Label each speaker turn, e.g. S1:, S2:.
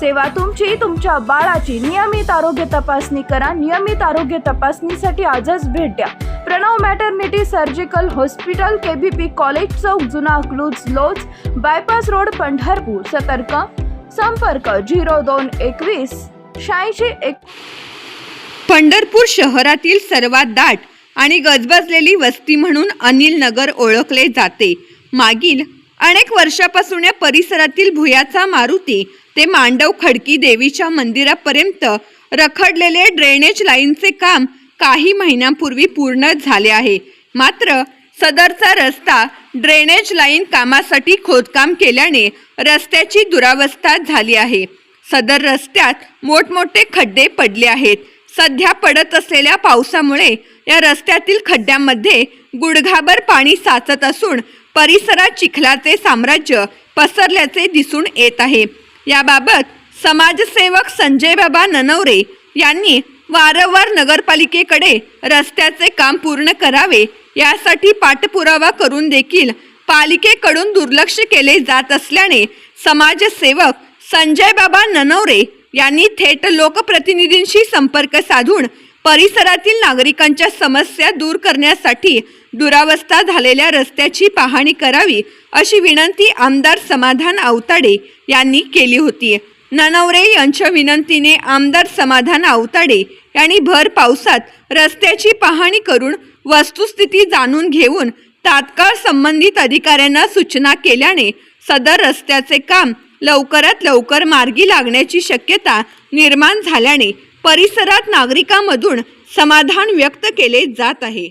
S1: सेवा तुमची तुमच्या बाळाची नियमित आरोग्य तपासणी करा. नियमित आरोग्य तपासणीसाठी आजच भेट द्या. Pranav maternity surgical hospital KBP college चौक जुना अकलूज लोज बायपास रोड पंढरपूर. सतर्क. संपर्क झिरो दोन एकवीस शहाऐंशी एक
S2: पंढरपूर शहरातील सर्वात दाट आणि गजबजलेली वस्ती म्हणून अनिल नगर ओळखले जाते. मागील अनेक वर्षापासून या परिसरातील भुयाचा मारुती ते मांडव खडकी देवीच्या मंदिरापर्यंत रखडलेले ड्रेनेज लाईनचे काम काही महिन्यांपूर्वी पूर्ण झाले आहे. मात्र सदरचा रस्ता ड्रेनेज लाईन कामासाठी खोदकाम केल्याने रस्त्याची दुरावस्था झाली आहे. सदर रस्त्यात मोठमोठे खड्डे पडले आहेत. सध्या पडत असलेल्या पावसामुळे या रस्त्यातील खड्ड्यांमध्ये गुडघाभर पाणी साचत असून परिसरात चिखलाचे साम्राज्य पसरल्याचे दिसून येत आहे. याबाबत समाजसेवक संजय बाबा ननवरे यांनी वारंवार नगरपालिकेकडे रस्त्याचे काम पूर्ण करावे यासाठी पाठपुरावा करून देखील पालिकेकडून दुर्लक्ष केले जात असल्याने समाजसेवक संजय बाबा ननवरे यांनी थेट लोकप्रतिनिधींशी संपर्क साधून परिसरातील नागरिकांच्या समस्या दूर करण्यासाठी दुरावस्था झालेल्या रस्त्याची पाहणी करावी अशी विनंती आमदार समाधान आवताडे यांनी केली होती. ननवरे यांच्या विनंतीने आमदार समाधान आवताडे यांनी भर पावसात रस्त्याची पाहणी करून वस्तुस्थिती जाणून घेऊन तात्काळ संबंधित अधिकाऱ्यांना सूचना केल्याने सदर रस्त्याचे काम लवकरात लवकर मार्गी लागण्याची शक्यता निर्माण झाल्याने परिसरात नागरिकांमधून समाधान व्यक्त केले जात आहे.